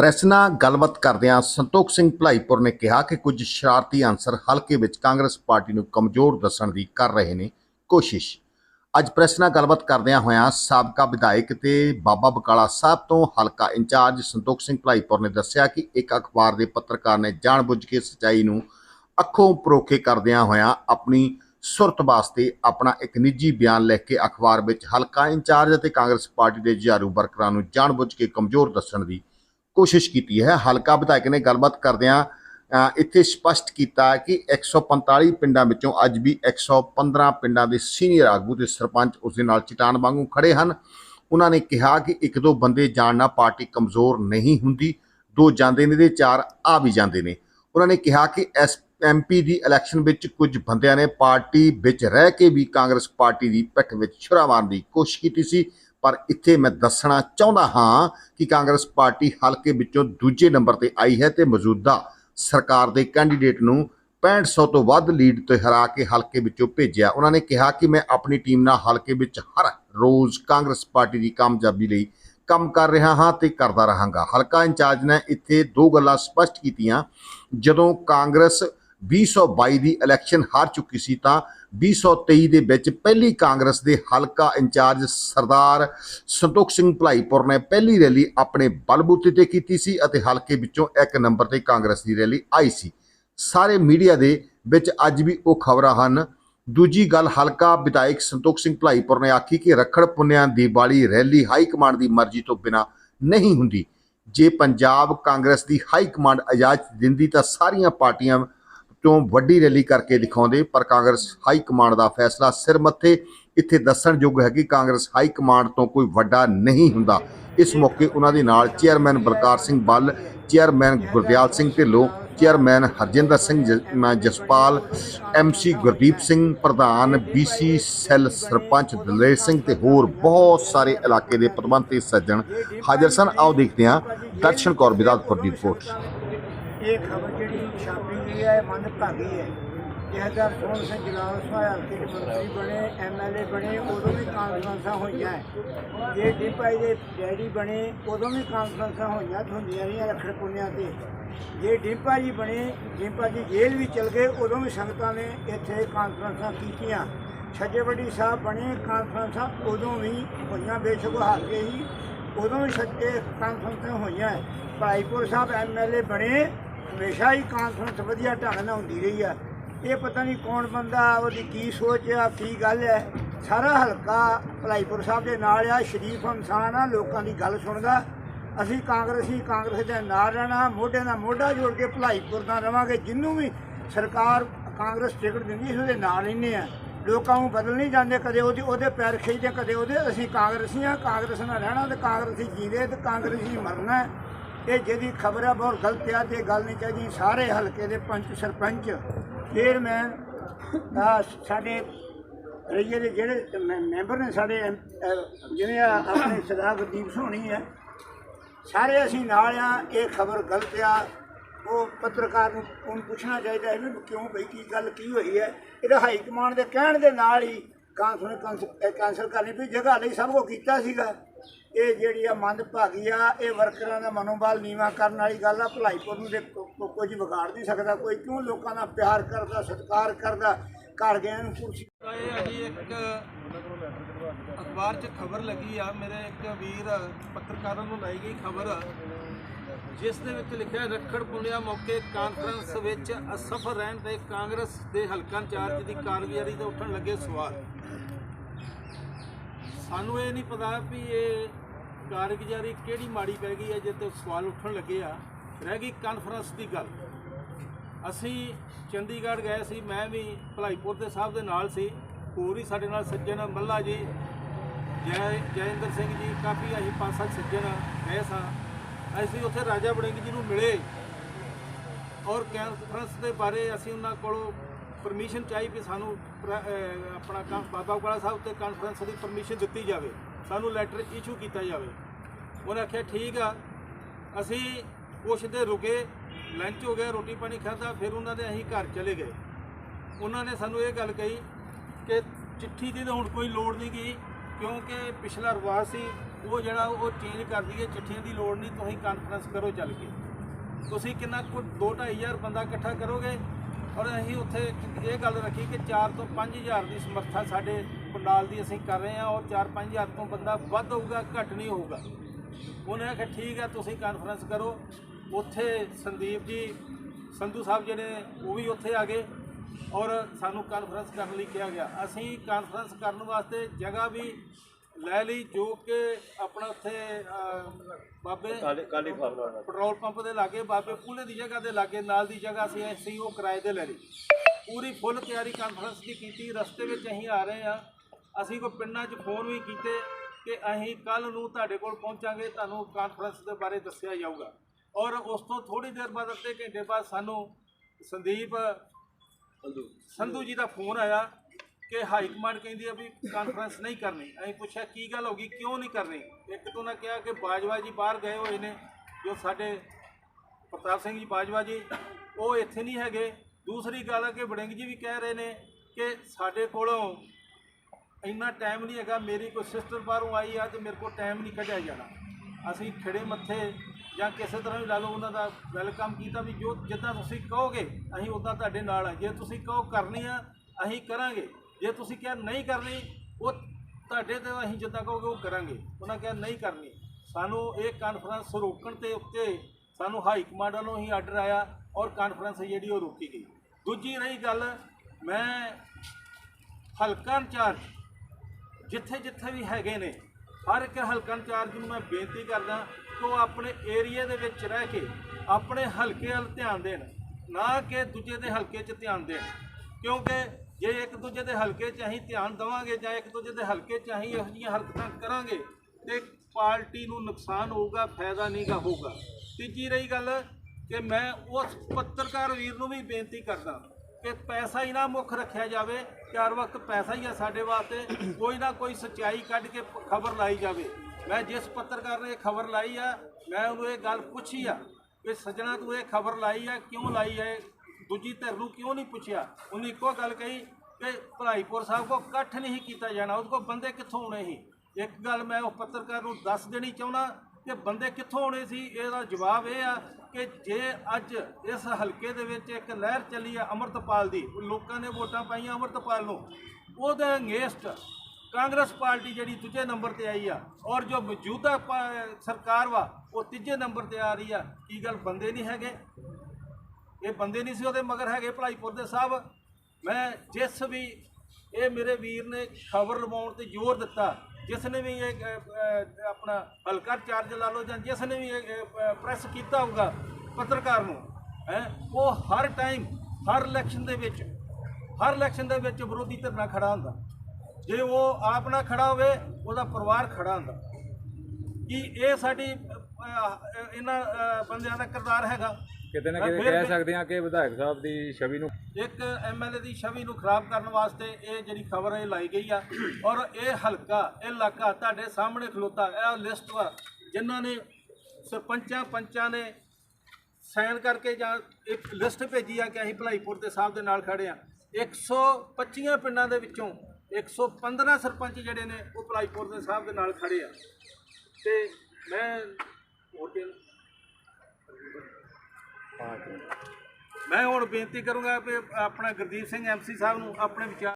Press ਨਾਲ ਗੱਲਬਾਤ ਕਰਦਿਆਂ ਸੰਤੋਖ ਸਿੰਘ ਭਲਾਈਪੁਰ ਨੇ ਕਿਹਾ ਕਿ ਕੁਝ ਸ਼ਰਾਰਤੀ ਅਨਸਰ ਹਲਕੇ ਵਿੱਚ ਕਾਂਗਰਸ ਪਾਰਟੀ ਨੂੰ ਕਮਜ਼ੋਰ ਦੱਸਣ ਦੀ ਕਰ ਰਹੇ ਨੇ ਕੋਸ਼ਿਸ਼। ਅੱਜ ਪ੍ਰੈਸ ਨਾਲ ਗੱਲਬਾਤ ਕਰਦਿਆਂ ਹੋਇਆਂ ਸਾਬਕਾ ਵਿਧਾਇਕ ਤੇ ਬਾਬਾ ਬਕਾਲਾ ਸਾਹਿਬ ਤੋਂ ਹਲਕਾ ਇੰਚਾਰਜ ਸੰਤੋਖ ਸਿੰਘ ਭਲਾਈਪੁਰ ਨੇ ਦੱਸਿਆ ਕਿ ਇੱਕ ਅਖਬਾਰ ਦੇ ਪੱਤਰਕਾਰ ਨੇ ਜਾਣਬੁੱਝ ਕੇ ਸਚਾਈ ਨੂੰ ਅੱਖੋਂ ਪਰੋਖੇ ਕਰਦਿਆਂ ਹੋਇਆਂ ਆਪਣੀ ਸੁਰਤ ਵਾਸਤੇ ਆਪਣਾ ਇੱਕ ਨਿੱਜੀ ਬਿਆਨ ਲਿਖ ਕੇ ਅਖਬਾਰ ਵਿੱਚ ਹਲਕਾ ਇੰਚਾਰਜ ਅਤੇ ਕਾਂਗਰਸ ਪਾਰਟੀ ਦੇ ਜਾਰੂ ਵਰਕਰਾਂ ਨੂੰ ਜਾਣਬੁੱਝ ਕੇ ਕਮਜ਼ੋਰ ਦੱਸਣ ਦੀ ਕੋਸ਼ਿਸ਼ ਕੀਤੀ ਹੈ। ਹਲਕਾ ਵਿਧਾਇਕ ਨੇ ਗੱਲਬਾਤ ਕਰਦਿਆਂ ਇੱਥੇ ਸਪਸ਼ਟ ਕੀਤਾ ਕਿ 145 ਪਿੰਡਾਂ ਵਿੱਚੋਂ ਅੱਜ ਵੀ 115 ਪਿੰਡਾਂ ਦੇ ਸੀਨੀਅਰ ਆਗੂ ਤੇ ਸਰਪੰਚ ਉਸ ਦੇ ਨਾਲ ਚਟਾਨ ਵਾਂਗੂ ਖੜੇ ਹਨ। ਉਹਨਾਂ ਨੇ ਕਿਹਾ ਕਿ ਇੱਕ ਦੋ ਬੰਦੇ ਜਾਣ ਨਾਲ ਪਾਰਟੀ ਕਮਜ਼ੋਰ ਨਹੀਂ ਹੁੰਦੀ, ਦੋ ਜਾਂਦੇ ਨੇ ਤੇ ਚਾਰ ਆ ਵੀ ਜਾਂਦੇ ਨੇ। ਉਹਨਾਂ ਨੇ ਕਿਹਾ ਕਿ ਐਸ ਐਮਪੀ ਦੀ ਇਲੈਕਸ਼ਨ ਵਿੱਚ ਕੁਝ ਬੰਦਿਆਂ ਨੇ ਪਾਰਟੀ ਵਿੱਚ ਰਹਿ ਕੇ ਵੀ ਕਾਂਗਰਸ ਪਾਰਟੀ ਦੀ ਪਿੱਠ ਵਿੱਚ ਛੁਰਾ ਮਾਰਨ ਦੀ ਕੋਸ਼ਿਸ਼ ਕੀਤੀ ਸੀ। ਪਰ ਇੱਥੇ ਮੈਂ ਦੱਸਣਾ ਚਾਹੁੰਦਾ ਹਾਂ ਕਿ ਕਾਂਗਰਸ ਪਾਰਟੀ ਹਲਕੇ ਵਿੱਚੋਂ ਦੂਜੇ ਨੰਬਰ ਤੇ ਆਈ ਹੈ ਤੇ ਮੌਜੂਦਾ ਸਰਕਾਰ ਦੇ ਕੈਂਡੀਡੇਟ ਨੂੰ 6500 ਤੋਂ ਵੱਧ ਲੀਡ ਤੇ ਹਰਾ ਕੇ ਹਲਕੇ ਵਿੱਚੋਂ ਭੇਜਿਆ। ਉਹਨਾਂ ਨੇ ਕਿਹਾ ਕਿ ਮੈਂ ਆਪਣੀ ਟੀਮ ਨਾਲ ਹਲਕੇ ਵਿੱਚ ਹਰ ਰੋਜ਼ ਕਾਂਗਰਸ ਪਾਰਟੀ ਦੀ ਕਾਮਯਾਬੀ ਲਈ ਕੰਮ ਕਰ ਰਿਹਾ ਹਾਂ ਤੇ ਕਰਦਾ ਰਹਾਂਗਾ। ਹਲਕਾ ਇੰਚਾਰਜ ਨੇ ਇੱਥੇ ਦੋ ਗੱਲਾਂ ਸਪਸ਼ਟ ਕੀਤੀਆਂ। ਜਦੋਂ ਕਾਂਗਰਸ 2022 ਦੀ ਇਲੈਕਸ਼ਨ ਹਾਰ ਚੁੱਕੀ ਸੀ ਤਾਂ 2023 ਦੇ ਵਿੱਚ ਪਹਿਲੀ ਕਾਂਗਰਸ ਦੇ ਹਲਕਾ ਇੰਚਾਰਜ ਸਰਦਾਰ ਸੰਤੋਖ ਸਿੰਘ ਭਲਾਈਪੁਰ ਨੇ ਪਹਿਲੀ ਰੈਲੀ ਆਪਣੇ ਬਲਬੂਤੇ ਤੇ ਕੀਤੀ ਸੀ ਅਤੇ ਹਲਕੇ ਵਿੱਚੋਂ ਇੱਕ ਨੰਬਰ ਤੇ ਕਾਂਗਰਸ ਦੀ ਰੈਲੀ ਆਈ ਸੀ। ਸਾਰੇ ਮੀਡੀਆ ਦੇ ਵਿੱਚ ਅੱਜ ਵੀ ਉਹ ਖਬਰਾਂ ਹਨ। ਦੂਜੀ ਗੱਲ, ਹਲਕਾ ਵਿਧਾਇਕ ਸੰਤੋਖ ਸਿੰਘ ਭਲਾਈਪੁਰ ਨੇ ਆਖੀ ਕਿ ਰੱਖੜ ਪੁੰਨਿਆਂ ਦੀ ਵਾਲੀ ਰੈਲੀ ਹਾਈ ਕਮਾਂਡ ਦੀ ਮਰਜ਼ੀ ਤੋਂ ਬਿਨਾ ਨਹੀਂ ਹੁੰਦੀ। ਜੇ ਪੰਜਾਬ ਕਾਂਗਰਸ ਦੀ ਹਾਈ ਕਮਾਂਡ ਇਜਾਜ਼ਤ ਦਿੰਦੀ ਤਾਂ ਸਾਰੀਆਂ ਪਾਰਟੀਆਂ ਤੋਂ ਵੱਡੀ ਰੈਲੀ ਕਰਕੇ ਦਿਖਾਉਂਦੇ ਪਰ ਕਾਂਗਰਸ ਹਾਈ ਕਮਾਂਡ ਦਾ ਫੈਸਲਾ ਸਿਰ ਮੱਥੇ ਇੱਥੇ ਦੱਸਣਯੋਗ ਹੈ ਕਿ ਕਾਂਗਰਸ ਹਾਈ ਕਮਾਂਡ ਤੋਂ ਕੋਈ ਵੱਡਾ ਨਹੀਂ ਹੁੰਦਾ। ਇਸ ਮੌਕੇ ਉਹਨਾਂ ਦੇ ਨਾਲ chairman Balkar Singh Ball, chairman Gurdial Singh Dhillon, chairman Harjinder Singh ਜ- ਮੈਂ ਜਸਪਾਲ ਐਮਸੀ ਗੁਰਦੀਪ ਸਿੰਘ, ਪ੍ਰਧਾਨ ਬੀਸੀ ਸੈੱਲ ਸਰਪੰਚ ਦਲੇਰ ਸਿੰਘ ਤੇ ਹੋਰ ਬਹੁਤ ਸਾਰੇ ਇਲਾਕੇ ਦੇ ਪ੍ਰਬੰਧਕੀ ਸੱਜਣ ਹਾਜ਼ਰ ਸਨ। ਆਓ ਦੇਖਦੇ ਹਾਂ ਦਰਸ਼ਨ ਕੌਰ ਬਿਦਾਦਪੁਰ ਦੀ ਰਿਪੋਰਟ। ਇਹ ਖਬਰ ਜਿਹੜੀ ਛਾਪੀ ਗਈ ਹੈ, ਇਹ ਮੰਦਭਾਗੀ ਹੈ 2016 ਸਿੰਘ ਜਲਾਲ ਸਵਾਲ ਕੇ ਮੰਤਰੀ ਬਣੇ ਐਮਐਲਏ ਬਣੇ, ਉਦੋਂ ਵੀ ਕਾਨਫਰੰਸਾਂ ਹੋਈਆਂ ਹੈ। ਜੇ ਡੀਪਾਈ ਦੇ ਡੈਡੀ ਬਣੇ, ਉਦੋਂ ਵੀ ਕਾਨਫਰੰਸਾਂ ਹੋਈਆਂ ਹੁੰਦੀਆਂ ਰਹੀਆਂ ਰੱਖੜ ਪੁੰਨਿਆਂ ਤੇ ਜੇ ਡਿੰਪਾ ਜੀ ਬਣੇ ਡਿੰਪਾ ਜੀ ਜੇਲ੍ਹ ਵੀ ਚਲ ਗਏ, ਉਦੋਂ ਵੀ ਸੰਗਤਾਂ ਨੇ ਇੱਥੇ ਕਾਨਫਰੰਸਾਂ ਕੀਤੀਆਂ ਛੱਜੇ ਸਾਹਿਬ ਬਣੇ ਕਾਨਫਰੰਸਾਂ ਉਦੋਂ ਵੀ ਹੋਈਆਂ, ਬੇਸ਼ੱਕ ਉਹ ਹਾਰ ਗਏ ਸੀ ਉਦੋਂ ਵੀ ਸੱਚੇ ਕਾਨਫਰੰਸਾਂ ਹੋਈਆਂ ਹੈ। ਭਾਈਪੁਰ ਸਾਹਿਬ ਐਮਐਲਏ ਬਣੇ ਹਮੇਸ਼ਾ ਹੀ ਕਾਨਫਰੰਸ ਵਧੀਆ ਢੰਗ ਨਾਲ ਹੁੰਦੀ ਰਹੀ ਆ। ਇਹ ਪਤਾ ਨਹੀਂ ਕੌਣ ਬੰਦਾ, ਉਹਦੀ ਕੀ ਸੋਚ ਆ, ਕੀ ਗੱਲ ਹੈ ਸਾਰਾ ਹਲਕਾ ਭਲਾਈਪੁਰ ਸਾਹਿਬ ਦੇ ਨਾਲ ਆ, ਸ਼ਰੀਫ ਇਨਸਾਨ ਆ, ਲੋਕਾਂ ਦੀ ਗੱਲ ਸੁਣਦਾ। ਅਸੀਂ ਕਾਂਗਰਸੀ, ਕਾਂਗਰਸ ਦੇ ਨਾਲ ਰਹਿਣਾ ਮੋਢੇ ਨਾਲ ਮੋਢਾ ਜੋੜ ਕੇ ਭਲਾਈਪੁਰ ਨਾਲ ਰਵਾਂਗੇ। ਜਿੰਨੂੰ ਵੀ ਸਰਕਾਰ ਕਾਂਗਰਸ ਟਿਕਟ ਦਿੰਦੀ ਸੀ, ਉਹਦੇ ਨਾਲ ਰਹਿੰਦੇ ਆ। ਲੋਕਾਂ ਨੂੰ ਬਦਲ ਨਹੀਂ ਜਾਂਦੇ, ਕਦੇ ਉਹਦੇ ਉਹਦੇ ਪੈਰ ਖਿੱਚਦੇ, ਕਦੇ ਉਹਦੇ। ਅਸੀਂ ਕਾਂਗਰਸੀ ਆ, ਕਾਂਗਰਸ ਨਾਲ ਰਹਿਣਾ ਤੇ ਕਾਂਗਰਸੀ ਜੀਂਦੇ ਤੇ ਕਾਂਗਰਸੀ ਮਰਨਾ। ਇਹ ਜਿਹਦੀ ਖਬਰ ਆ, ਬਹੁਤ ਗਲਤ ਆ ਤੇ ਗੱਲ ਨਹੀਂ ਚਾਹੀਦੀ। ਸਾਰੇ ਹਲਕੇ ਦੇ ਪੰਚ ਸਰਪੰਚ ਚੇਅਰਮੈਨ ਆ ਸਾਡੇ ਰਈਏ ਦੇ ਜਿਹੜੇ ਮੈ- ਮੈਂਬਰ ਨੇ ਸਾਡੇ ਐਮ- ਜਿਵੇਂ ਆਪਣੇ ਸਰਦਾਰ ਗੁਰਦੀਪ ਸੋਹਣੀ ਹੈ ਸਾਰੇ ਅਸੀਂ ਨਾਲ ਆ, ਇਹ ਖਬਰ ਗਲਤ ਆ। ਉਹ ਪੱਤਰਕਾਰ ਨੂੰ ਉਹਨੂੰ ਪੁੱਛਣਾ ਚਾਹੀਦਾ ਹੈ ਵੀ ਕਿਉਂ ਬਈ, ਕੀ ਗੱਲ, ਕੀ ਹੋਈ ਹੈ? ਇਹਦਾ ਹਾਈ ਕਮਾਂਡ ਦੇ ਕਹਿਣ ਦੇ ਨਾਲ ਹੀ ਕਾਨਫਰੰਸ ਕੈਂਸਲ ਕਰਨੀ ਵੀ ਜਗ੍ਹਾ ਲਈ ਸਭ ਕੁਛ ਕੀਤਾ ਸੀਗਾ। ਇਹ ਜਿਹੜੀ ਆ ਮੰਦ ਭਾਗੀ ਆ, ਇਹ ਵਰਕਰਾਂ ਦਾ ਮਨੋਬਲ ਨੀਵਾ ਕਰਨ ਵਾਲੀ ਗੱਲ ਆ, ਭਲਾਈਪੁਰ ਨੂੰ ਦੇ ਕੁਝ ਵਿਗਾੜ ਨਹੀਂ ਸਕਦਾ, ਕੋਈ ਕਿਉਂ ਲੋਕਾਂ ਦਾ ਪਿਆਰ ਕਰਦਾ, ਸਤਿਕਾਰ ਕਰਦਾ, ਘਰ ਗਿਆ ਨੂੰ ਕੁਰਸੀ ਇਹ ਅਜੀ ਇੱਕ ਅਖਬਾਰ 'ਚ ਖਬਰ ਲੱਗੀ ਆ, ਮੇਰੇ ਇੱਕ ਵੀਰ ਪੱਤਰਕਾਰਾਂ ਨੂੰ ਲਾਈ ਗਈ ਖਬਰ, ਜਿਸ ਦੇ ਵਿੱਚ ਲਿਖਿਆ, ਰੱਖੜ ਪੁੰਨਿਆ ਮੌਕੇ ਕਾਨਫਰੰਸ ਵਿੱਚ ਅਸਫਲ ਰਹਿਣ ਤੇ ਕਾਂਗਰਸ ਦੇ ਹਲਕਾ ਇੰਚਾਰਜ ਦੀ ਕਾਰਗੁਜ਼ਾਰੀ ਤੇ ਉੱਠਣ ਲੱਗੇ ਸਵਾਲ। ਸਾਨੂੰ ਇਹ ਨਹੀਂ ਪਤਾ ਵੀ ਇਹ ਕਾਰਗੁਜ਼ਾਰੀ ਕਿਹੜੀ ਮਾੜੀ ਪੈ ਗਈ ਹੈ, ਜੇ ਤੇ ਸਵਾਲ ਉੱਠਣ ਲੱਗੇ ਆ। ਰਹਿ ਗਈ ਕਾਨਫਰੰਸ ਦੀ ਗੱਲ। ਅਸੀਂ ਚੰਡੀਗੜ੍ਹ ਗਏ ਸੀ, ਮੈਂ ਵੀ ਭਲਾਈਪੁਰ ਦੇ ਸਾਹਿਬ ਦੇ ਨਾਲ ਸੀ, ਹੋਰ ਵੀ ਸਾਡੇ ਨਾਲ ਸੱਜਣ ਮੱਲਾ ਜੀ, ਜੈ, ਜੈਇੰਦਰ ਸਿੰਘ ਜੀ, ਕਾਫੀ ਅਸੀਂ ਪੰਜ ਸੱਤ ਸੱਜਣ ਗਏ ਸਾਂ। ਅਸੀਂ ਉੱਥੇ ਰਾਜਾ ਵੜਿੰਗ ਜੀ ਨੂੰ ਮਿਲੇ। ਔਰ ਕਾਨਫਰੰਸ ਦੇ ਬਾਰੇ ਅਸੀਂ ਉਹਨਾਂ ਕੋਲੋਂ ਪਰਮਿਸ਼ਨ ਚਾਹੀ ਵੀ ਸਾਨੂੰ ਪ੍ਰ- ਅਹ ਆਪਣਾ ਕਾਂ- ਬਾਬਾ ਬਕਾਲਾ ਸਾਹਿਬ ਤੇ ਕਾਨਫਰੰਸ ਦੀ ਪਰਮਿਸ਼ਨ ਦਿੱਤੀ ਜਾਵੇ। ਸਾਨੂੰ ਲੈਟਰ ਇਸ਼ੂ ਕੀਤਾ ਜਾਵੇ। ਉਹਨੇ ਆਖਿਆ, ਠੀਕ ਆ। ਅਸੀਂ ਕੁਛ ਦੇ ਰੁਕੇ ਲੰਚ ਹੋ ਗਿਆ, ਰੋਟੀ ਪਾਣੀ ਖਾਧਾ, ਫਿਰ ਉਹਨਾਂ ਦੇ ਅਸੀਂ ਘਰ ਚਲੇ ਗਏ। ਉਹਨਾਂ ਨੇ ਸਾਨੂੰ ਇਹ ਗੱਲ ਕਹੀ ਕਿ ਚਿੱਠੀ ਦੀ ਤਾਂ ਹੁਣ ਕੋਈ ਲੋੜ ਨਹੀਂ ਗਈ ਕਿਉਂਕਿ ਪਿਛਲਾ ਰਿਵਾਜ ਸੀ, ਉਹ ਜਿਹੜਾ ਉਹ ਚੇਂਜ ਕਰ ਦਈਏ, ਚਿੱਠੀਆਂ ਦੀ ਲੋੜ ਨਹੀਂ, ਤੁਸੀਂ ਕਾਨਫਰੰਸ ਕਰੋ ਚੱਲ ਕੇ। ਤੁਸੀਂ ਕਿੰਨਾ ਕੁ 2-2500 ਬੰਦਾ ਇਕੱਠਾ ਕਰੋਗੇ ਔਰ ਅਸੀਂ ਉੱਥੇ ਇਹ ਗੱਲ ਰੱਖੀ ਕਿ 4 ਤੋਂ 5000 ਦੀ ਸਮਰੱਥਾ ਸਾਡੇ ਪੰਡਾਲ ਦੀ ਅਸੀਂ ਕਰ ਰਹੇ ਹਾਂ ਔਰ 4-5000 ਤੋਂ ਬੰਦਾ ਵੱਧ ਹੋਊਗਾ, ਘੱਟ ਨਹੀਂ ਹੋਊਗਾ। ਉਹਨੇ ਆਖਿਆ, ਠੀਕ ਹੈ, ਤੁਸੀਂ ਕਾਨਫਰੰਸ ਕਰੋ। ਉੱਥੇ ਸੰਦੀਪ ਜੀ, ਸੰਧੂ ਸਾਹਿਬ ਜਿਹੜੇ, ਉਹ ਵੀ ਉੱਥੇ ਆ ਗਏ ਔਰ ਸਾਨੂੰ ਕਾਨਫਰੰਸ ਕਰਨ ਲਈ ਕਿਹਾ ਗਿਆ। ਅਸੀਂ ਕਾਨਫਰੰਸ ਕਰਨ ਵਾਸਤੇ ਜਗ੍ਹਾ ਵੀ ਲੈ ਲਈ ਜੋ ਕਿ ਆਪਣਾ ਉੱਥੇ ਬਾਬੇ ਕਾਲੀ ਫਾਰਮ ਪੈਟਰੋਲ ਪੰਪ ਦੇ ਲਾਗੇ ਬਾਬੇ ਪੂਲੇ ਦੀ ਜਗ੍ਹਾ ਦੇ ਲਾਗੇ ਨਾਲ ਦੀ ਜਗ੍ਹਾ ਅਸੀਂ ਅਸੀਂ ਉਹ ਕਿਰਾਏ ਤੇ ਲੈ ਲਈ। ਪੂਰੀ ਫੁੱਲ ਤਿਆਰੀ ਕਾਨਫਰੰਸ ਦੀ ਕੀਤੀ ਰਸਤੇ ਵਿੱਚ ਅਸੀਂ ਆ ਰਹੇ ਆ ਅਸੀਂ ਕੋਈ ਪਿੰਡਾਂ 'ਚ ਫੋਨ ਵੀ ਕੀਤੇ ਕਿ ਅਸੀਂ ਕੱਲ ਨੂੰ ਤੁਹਾਡੇ ਕੋਲ ਪਹੁੰਚਾਂਗੇ ਤੁਹਾਨੂੰ ਕਾਨਫਰੰਸ ਦੇ ਬਾਰੇ ਦੱਸਿਆ ਜਾਊਗਾ। ਔਰ ਉਸ ਤੋਂ ਥੋੜੀ ਦੇਰ ਬਾਅਦ ਅੱਧੇ ਘੰਟੇ ਬਾਅਦ ਸਾਨੂੰ ਸੰਦੀਪ ਸੰਧੂ। ਜੀ ਦਾ ਫੋਨ ਆਇਆ। ਕਿ ਹਾਈ ਕਮਾਂਡ ਕਹਿੰਦੀ ਆ ਵੀ ਕਾਨਫਰੰਸ ਨਹੀਂ ਕਰਨੀ। ਅਸੀਂ ਪੁੱਛਿਆ, ਕੀ ਗੱਲ ਹੋ ਗਈ? ਕਿਉਂ ਨਹੀਂ ਕਰਨੀ? ਇੱਕ ਤੋਂ ਉਹਨਾਂ ਕਿਹਾ ਕਿ ਬਾਜਵਾ ਜੀ ਬਾਹਰ ਗਏ ਹੋਏ ਨੇ, ਜੋ ਸਾਡੇ ਪ੍ਰਤਾਪ ਸਿੰਘ ਜੀ ਬਾਜਵਾ ਜੀ, ਉਹ ਇੱਥੇ ਨਹੀਂ ਹੈਗੇ। ਦੂਸਰੀ ਗੱਲ ਹੈ ਕਿ ਵੜਿੰਗ ਜੀ ਵੀ ਕਹਿ ਰਹੇ ਨੇ ਕਿ ਸਾਡੇ ਕੋਲੋਂ ਇੰਨਾ ਟਾਈਮ ਨਹੀਂ ਹੈਗਾ, ਮੇਰੀ ਕੋਈ ਸਿਸਟਰ ਬਾਹਰੋਂ ਆਈ ਆ ਤੇ ਮੇਰੇ ਕੋਲ ਟਾਈਮ ਨਹੀਂ ਕੱਢਿਆ ਜਾਣਾ। ਅਸੀਂ ਖੜੇ ਮੱਥੇ ਜਾਂ ਕਿਸੇ ਤਰ੍ਹਾਂ ਵੀ ਲਾ ਲਓ, ਉਹਨਾਂ ਦਾ ਵੈਲਕਮ ਕੀਤਾ ਵੀ ਜੋ ਜਿੱਦਾਂ ਤੁਸੀਂ ਕਹੋਗੇ, ਅਸੀਂ ਉਦਾਂ ਤੁਹਾਡੇ ਨਾਲ ਆ। ਜੇ ਤੁਸੀਂ ਕਹੋ ਕਰਨੀ ਆ, ਅਸੀਂ ਕਰਾਂਗੇ। ਜੇ ਤੁਸੀਂ ਕਿਹਾ ਨਹੀਂ ਕਰਨੀ, ਉਹ ਤੁਹਾਡੇ ਤੇ ਅਸੀਂ ਜਿੱਦਾਂ ਕਹੋਗੇ ਉਹ ਕਰਾਂਗੇ। ਉਹਨਾਂ ਕਿਹਾ ਨਹੀਂ ਕਰਨੀ। ਸਾਨੂੰ ਇਹ ਕਾਨਫਰੰਸ ਰੋਕਣ ਤੇ ਉੱਤੇ ਸਾਨੂੰ ਹਾਈ ਕਮਾਂਡ ਵੱਲੋਂ ਹੀ ਆਰਡਰ ਆਇਆ ਔਰ ਕਾਨਫਰੰਸ ਜਿਹੜੀ ਉਹ ਰੋਕੀ ਗਈ। ਦੂਜੀ ਰਹੀ ਗੱਲ, ਮੈਂ ਹਲਕਾ ਇੰਚਾਰਜ, ਜਿੱਥੇ ਜਿੱਥੇ ਵੀ ਹੈਗੇ ਨੇ, ਹਰ ਇੱਕ ਹਲਕਾ ਇੰਚਾਰਜ ਨੂੰ ਮੈਂ ਬੇਨਤੀ ਕਰਦਾ ਕਿ ਉਹ ਆਪਣੇ ਏਰੀਆ ਦੇ ਵਿੱਚ ਰਹਿ ਕੇ ਆਪਣੇ ਹਲਕੇ ਵੱਲ ਧਿਆਨ ਦੇਣ, ਨਾ ਕਿ ਦੂਜੇ ਦੇ ਹਲਕੇ 'ਚ ਧਿਆਨ ਦੇਣ। ਕਿਉਂਕਿ ਜੇ ਇੱਕ ਦੂਜੇ ਦੇ ਹਲਕੇ 'ਚ ਅਸੀਂ ਧਿਆਨ ਦੇਵਾਂਗੇ ਜਾਂ ਇੱਕ ਦੂਜੇ ਦੇ ਹਲਕੇ 'ਚ ਅਸੀਂ ਇਹੋ ਜਿਹੀਆਂ ਹਰਕਤਾਂ ਕਰਾਂਗੇ ਤੇ ਪਾਰਟੀ ਨੂੰ ਨੁਕਸਾਨ ਹੋਊਗਾ, ਫਾਇਦਾ ਨਹੀਂਗਾ ਹੋਊਗਾ। ਤੀਜੀ ਰਹੀ ਗੱਲ ਕਿ ਮੈਂ ਉਸ ਪੱਤਰਕਾਰ ਵੀਰ ਨੂੰ ਵੀ ਬੇਨਤੀ ਕਰਦਾ ਕਿ ਪੈਸਾ ਹੀ ਨਾ ਮੁੱਖ ਰੱਖਿਆ ਜਾਵੇ ਕਿ ਹਰ ਵਕਤ ਪੈਸਾ ਹੀ ਆ ਸਾਡੇ ਵਾਸਤੇ, ਕੋਈ ਨਾ ਕੋਈ ਸੱਚਾਈ ਕੱਢ ਕੇ ਖਬਰ ਲਾਈ ਜਾਵੇ। ਮੈਂ ਜਿਸ ਪੱਤਰਕਾਰ ਨੇ ਇਹ ਖਬਰ ਲਾਈ ਆ, ਮੈਂ ਉਹਨੂੰ ਇਹ ਗੱਲ ਪੁੱਛੀ ਆ ਕਿ ਸੱਜਣਾ ਤੂੰ ਇਹ ਖਬਰ ਲਾਈ ਆ, ਕਿਉਂ ਲਾਈ ਹੈ ਦੂਜੀ ਧਿਰ ਨੂੰ ਕਿਉਂ ਨਹੀਂ ਪੁੱਛਿਆ? ਉਹਨੇ ਇੱਕੋ ਗੱਲ ਕਹੀ ਕਿ ਭਲਾਈਪੁਰ ਸਾਹਿਬ ਕੋ ਇਕੱਠ ਨਹੀਂ ਕੀਤਾ ਜਾਣਾ, ਉਹਦੇ ਕੋਲ ਬੰਦੇ ਕਿੱਥੋਂ ਆਉਣੇ ਸੀ? ਇੱਕ ਗੱਲ ਮੈਂ ਉਹ ਪੱਤਰਕਾਰ ਨੂੰ ਦੱਸ ਦੇਣੀ ਚਾਹੁੰਦਾ ਕਿ ਬੰਦੇ ਕਿੱਥੋਂ ਆਉਣੇ ਸੀ? ਇਹਦਾ ਜਵਾਬ ਇਹ ਆ ਕਿ ਜੇ ਅੱਜ ਇਸ ਹਲਕੇ ਦੇ ਵਿੱਚ ਇੱਕ ਲਹਿਰ ਚੱਲੀ ਆ ਅਮਰਤਪਾਲ ਦੀ, ਲੋਕਾਂ ਨੇ ਵੋਟਾਂ ਪਾਈਆਂ ਅਮਰਤਪਾਲ ਨੂੰ, ਉਹਦੇ ਅਗੇਂਸਟ ਕਾਂਗਰਸ ਪਾਰਟੀ ਜਿਹੜੀ ਦੂਜੇ ਨੰਬਰ ਤੇ ਆਈ ਆ, ਔਰ ਜੋ ਮੌਜੂਦਾ ਪਾ- ਸਰਕਾਰ ਵਾ, ਉਹ ਤੀਜੇ ਨੰਬਰ ਤੇ ਆ ਰਹੀ ਆ, ਕੀ ਗੱਲ ਬੰਦੇ ਨਹੀਂ ਹੈਗੇ? ਇਹ ਬੰਦੇ ਨਹੀਂ ਸੀ ਉਹਦੇ, ਮਗਰ ਹੈਗੇ ਭਲਾਈਪੁਰ ਦੇ ਸਾਹਿਬ। ਮੈਂ ਜਿਸ ਵੀ ਇਹ ਮੇਰੇ ਵੀਰ ਨੇ ਖਬਰ ਲਵਾਉਣ ਤੇ ਜ਼ੋਰ ਦਿੱਤਾ, ਜਿਸ ਨੇ ਵੀ ਇਹ ਆਪਣਾ ਹਲਕਾ ਚਾਰਜ ਲਾ ਲਓ ਜਾਂ ਜਿਸ ਨੇ ਵੀ ਇਹ ਪ੍ਰੈਸ ਕੀਤਾ ਹੋਊਗਾ ਪੱਤਰਕਾਰ ਨੂੰ, ਹੈ, ਉਹ ਹਰ ਟਾਈਮ ਹਰ ਇਲੈਕਸ਼ਨ ਦੇ ਵਿੱਚ, ਹਰ ਇਲੈਕਸ਼ਨ ਦੇ ਵਿੱਚ ਵਿਰੋਧੀ ਧਿਰ ਨਾਲ ਖੜਾ ਹੁੰਦਾ। ਜੇ ਉਹ ਆਪ ਨਾਲ ਖੜਾ ਹੋਵੇ, ਉਹਦਾ ਪਰਿਵਾਰ ਖੜਾ ਹੁੰਦਾ। ਕੀ ਇਹ ਸਾਡੀ ਇਹਨਾਂ ਬੰਦਿਆਂ ਦਾ ਕਿਰਦਾਰ ਹੈਗਾ। ਕਿਤੇ ਨਾ ਕਿਤੇ ਕਹਿ ਸਕਦੇ ਹਾਂ ਕਿ ਵਿਧਾਇਕ ਸਾਹਿਬ ਦੀ ਛਵੀ ਨੂੰ ਇੱਕ ਐਮਐਲਏ ਦੀ ਛਵੀ ਨੂੰ ਖਰਾਬ ਕਰਨ ਵਾਸਤੇ ਇਹ ਜਿਹੜੀ ਖਬਰ ਇਹ ਲਾਈ ਗਈ ਆ ਔਰ ਇਹ ਹਲਕਾ ਇਹ ਇਲਾਕਾ ਤੁਹਾਡੇ ਸਾਹਮਣੇ ਖਲੋਤਾ ਇਹ ਲਿਸਟ ਵਾ ਜਿਨ੍ਹਾਂ ਨੇ ਸਰਪੰਚਾਂ ਪੰਚਾਂ ਨੇ ਸਾਈਨ ਕਰਕੇ ਜਾਂ ਇੱਕ ਲਿਸਟ ਭੇਜੀ ਆ ਕਿ ਅਸੀਂ ਭਲਾਈਪੁਰ ਦੇ ਸਾਹਿਬ ਦੇ ਨਾਲ ਖੜੇ ਆ। 125 ਪਿੰਡਾਂ ਦੇ ਵਿੱਚੋਂ 115 ਸਰਪੰਚ ਜਿਹੜੇ ਨੇ ਉਹ ਭਲਾਈਪੁਰ ਦੇ ਸਾਹਿਬ ਦੇ ਨਾਲ ਖੜੇ ਆ। ਤੇ ਮੈਂ ਹੋਟਲ ਮੈਂ ਹੁਣ ਬੇਨਤੀ ਕਰੂੰਗਾ ਕਿ ਆਪਣਾ ਗੁਰਦੀਪ ਸਿੰਘ ਐਮਸੀ ਸਾਹਿਬ ਨੂੰ ਆਪਣੇ ਵਿਚਾਰ